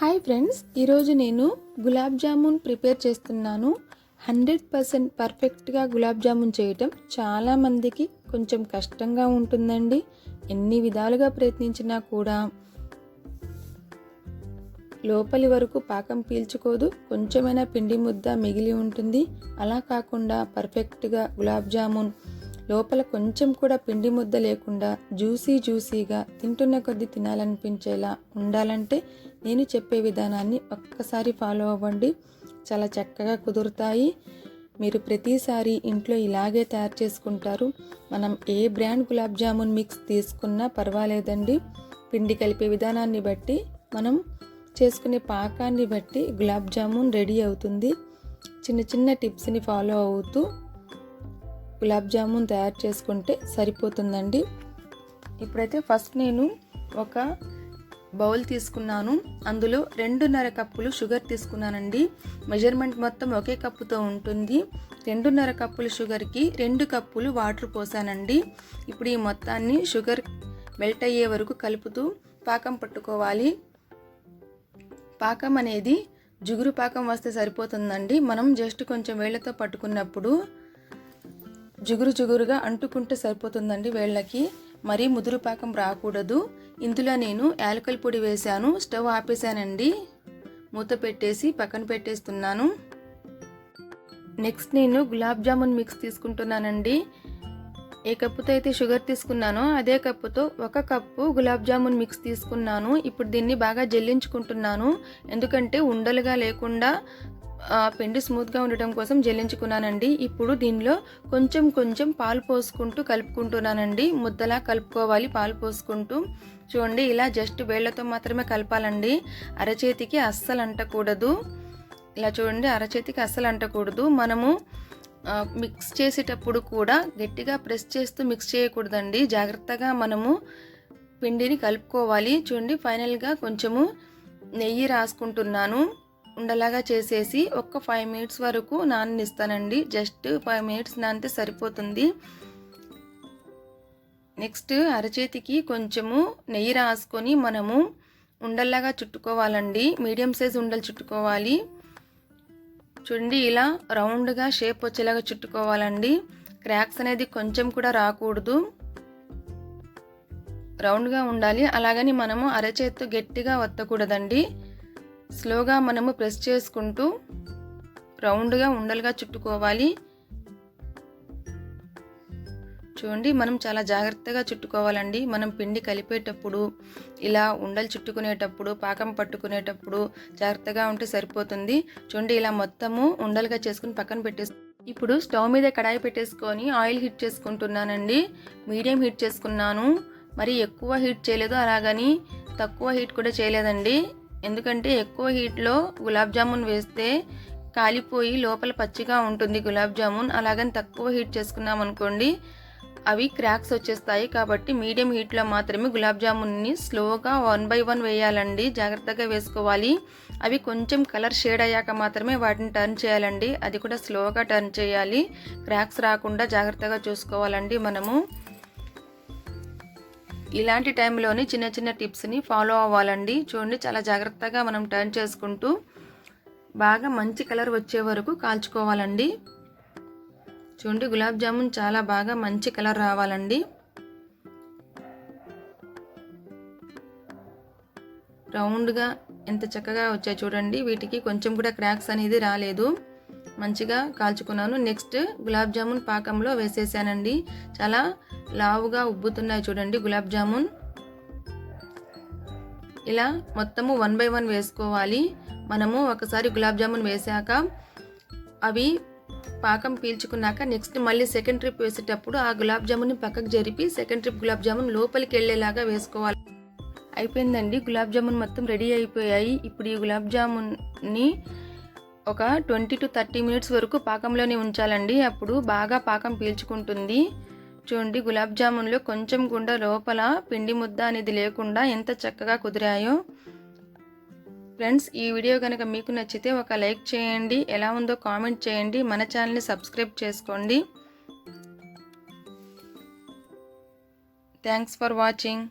Hi friends ఈరోజు నేను gulab jamun prepare చేస్తున్నాను. హండ్రెడ్ పర్సెంట్ పర్ఫెక్ట్గా గులాబ్ జామున్ చేయటం చాలామందికి కొంచెం కష్టంగా ఉంటుందండి. ఎన్ని విధాలుగా ప్రయత్నించినా కూడా లోపలి వరకు పాకం పీల్చుకోదు కొంచెమైనా పిండి ముద్ద మిగిలి ఉంటుంది. అలా కాకుండా పర్ఫెక్ట్గా గులాబ్ జామున్ లోపల కొంచెం కూడా పిండి ముద్ద లేకుండా జ్యూసీ జ్యూసీగా తింటున్న కొద్దీ తినాలనిపించేలా ఉండాలంటే నేను చెప్పే విధానాన్ని ఒక్కసారి ఫాలో అవ్వండి. చాలా చక్కగా కుదురుతాయి. మీరు ప్రతిసారి ఇంట్లో ఇలాగే తయారు చేసుకుంటారు. మనం ఏ బ్రాండ్ గులాబ్ జామున్ మిక్స్ తీసుకున్నా పర్వాలేదండి. పిండి కలిపే విధానాన్ని బట్టి మనం చేసుకునే పాకాన్ని బట్టి గులాబ్ జామున్ రెడీ అవుతుంది. చిన్న చిన్న టిప్స్ని ఫాలో అవుతూ గులాబ్ జామున్ తయారు చేసుకుంటే సరిపోతుందండి. ఇప్పుడైతే ఫస్ట్ నేను ఒక బౌల్ తీసుకున్నాను. అందులో రెండున్నర కప్పులు షుగర్ తీసుకున్నానండి. మెజర్మెంట్ మొత్తం ఒకే కప్పుతో ఉంటుంది. రెండున్నర కప్పులు షుగర్కి రెండు కప్పులు వాటర్ పోసానండి. ఇప్పుడు ఈ మొత్తాన్ని షుగర్ మెల్ట్ అయ్యే వరకు కలుపుతూ పాకం పట్టుకోవాలి. పాకం అనేది జుగురు పాకం వస్తే సరిపోతుందండి. మనం జస్ట్ కొంచెం వేళ్ళతో పట్టుకున్నప్పుడు జుగురు జుగురుగా అంటుకుంటే సరిపోతుందండి వేళ్ళకి. మరీ ముదురు పాకం రాకూడదు. ఇందులో నేను యాలకల పొడి వేశాను. స్టవ్ ఆపేశానండి. మూత పెట్టేసి పక్కన పెట్టేస్తున్నాను. నెక్స్ట్ నేను గులాబ్ జామున్ మిక్స్ తీసుకుంటున్నానండి. ఏ కప్పుతో అయితే షుగర్ తీసుకున్నానో అదే కప్పుతో ఒక కప్పు గులాబ్ జామున్ మిక్స్ తీసుకున్నాను. ఇప్పుడు దీన్ని బాగా జల్లించుకుంటున్నాను. ఎందుకంటే ఉండలుగా లేకుండా పిండి స్మూత్గా ఉండటం కోసం జల్లించుకున్నానండి. ఇప్పుడు దీనిలో కొంచెం కొంచెం పాలు పోసుకుంటూ కలుపుకుంటున్నానండి. ముద్దలా కలుపుకోవాలి పాలు పోసుకుంటూ. చూడండి ఇలా జస్ట్ వేళ్ళతో మాత్రమే కలపాలండి. అరచేతికి అస్సలు అంటకూడదు. ఇలా చూడండి అరచేతికి అస్సలు అంటకూడదు. మనము మిక్స్ చేసేటప్పుడు కూడా గట్టిగా ప్రెస్ చేస్తూ మిక్స్ చేయకూడదండి. జాగ్రత్తగా మనము పిండిని కలుపుకోవాలి. చూడండి ఫైనల్గా కొంచెము నెయ్యి రాసుకుంటున్నాను. ఉండలాగా చేసేసి ఒక ఫైవ్ మినిట్స్ వరకు నాననిస్తానండి. జస్ట్ ఫైవ్ మినిట్స్ నానితే సరిపోతుంది. నెక్స్ట్ అరచేతికి కొంచెము నెయ్యి రాసుకొని మనము ఉండల్లాగా చుట్టుకోవాలండి. మీడియం సైజ్ ఉండలు చుట్టుకోవాలి. చూడండి ఇలా రౌండ్గా షేప్ వచ్చేలాగా చుట్టుకోవాలండి. క్రాక్స్ అనేది కొంచెం కూడా రాకూడదు. రౌండ్గా ఉండాలి. అలాగని మనము అరచేత్తు గట్టిగా వత్తకూడదండి. స్లోగా మనము ప్రెస్ చేసుకుంటూ రౌండ్గా ఉండలుగా చుట్టుకోవాలి. చూడండి మనం చాలా జాగ్రత్తగా చుట్టుకోవాలండి. మనం పిండి కలిపేటప్పుడు ఇలా ఉండలు చుట్టుకునేటప్పుడు పాకం పట్టుకునేటప్పుడు జాగ్రత్తగా ఉంటే సరిపోతుంది. చూడండి ఇలా మొత్తము ఉండలుగా చేసుకుని పక్కన పెట్టేసి ఇప్పుడు స్టవ్ మీద కడాయి పెట్టేసుకొని ఆయిల్ హీట్ చేసుకుంటున్నానండి. మీడియం హీట్ చేసుకున్నాను. మరి ఎక్కువ హీట్ చేయలేదు అలాగని తక్కువ హీట్ కూడా చేయలేదండి. ఎందుకంటే ఎక్కువ హీట్లో గులాబ్ జామున్ వేస్తే కాలిపోయి లోపల పచ్చిగా ఉంటుంది గులాబ్ జామున్. అలాగని తక్కువ హీట్ చేసుకున్నాం అనుకోండి అవి క్రాక్స్ వచ్చేస్తాయి. కాబట్టి మీడియం హీట్లో మాత్రమే గులాబ్ జామున్ని స్లోగా వన్ బై వన్ వేయాలండి. జాగ్రత్తగా వేసుకోవాలి. అవి కొంచెం కలర్ షేడ్ అయ్యాక మాత్రమే వాటిని టర్న్ చేయాలండి. అది కూడా స్లోగా టర్న్ చేయాలి. క్రాక్స్ రాకుండా జాగ్రత్తగా చూసుకోవాలండి మనము. ఇలాంటి టైంలోని చిన్న చిన్న టిప్స్ని ఫాలో అవ్వాలండి. చూడండి చాలా జాగ్రత్తగా మనం టర్న్ చేసుకుంటూ బాగా మంచి కలర్ వచ్చే వరకు కాల్చుకోవాలండి. చూడండి గులాబ్ జామున్ చాలా బాగా మంచి కలర్ రావాలండి. రౌండ్గా ఎంత చక్కగా వచ్చాయి చూడండి. వీటికి కొంచెం కూడా క్రాక్స్ అనేది రాలేదు. మంచిగా కాల్చుకున్నాను. నెక్స్ట్ గులాబ్ జామున్ పాకంలో వేసేసానండి. చాలా లావుగా ఉబ్బుతున్నాయి చూడండి గులాబ్ జామున్. ఇలా మొత్తము వన్ బై వన్ వేసుకోవాలి. మనము ఒకసారి గులాబ్ జామున్ వేసాక అవి పాకం పీల్చుకున్నాక నెక్స్ట్ మళ్ళీ సెకండ్ ట్రిప్ వేసేటప్పుడు ఆ గులాబ్ జామున్ని పక్కకు జరిపి సెకండ్ ట్రిప్ గులాబ్ జామున్ లోపలికి వెళ్ళేలాగా వేసుకోవాలి. అయిపోయిందండి. గులాబ్ జామున్ మొత్తం రెడీ అయిపోయాయి. ఇప్పుడు ఈ గులాబ్ జామున్ని ఒక ట్వంటీ టు థర్టీ మినిట్స్ వరకు పాకంలోనే ఉంచాలండి. అప్పుడు బాగా పాకం పీల్చుకుంటుంది. చూడండి గులాబ్ జామున్లో కొంచెం గుండా లోపల పిండి ముద్ద అనేది లేకుండా ఎంత చక్కగా కుదిరాయో. ఫ్రెండ్స్ ఈ వీడియో కనుక మీకు నచ్చితే ఒక లైక్ చేయండి. ఎలా ఉందో కామెంట్ చేయండి. మన ఛానల్ని సబ్స్క్రైబ్ చేసుకోండి. Thanks for watching.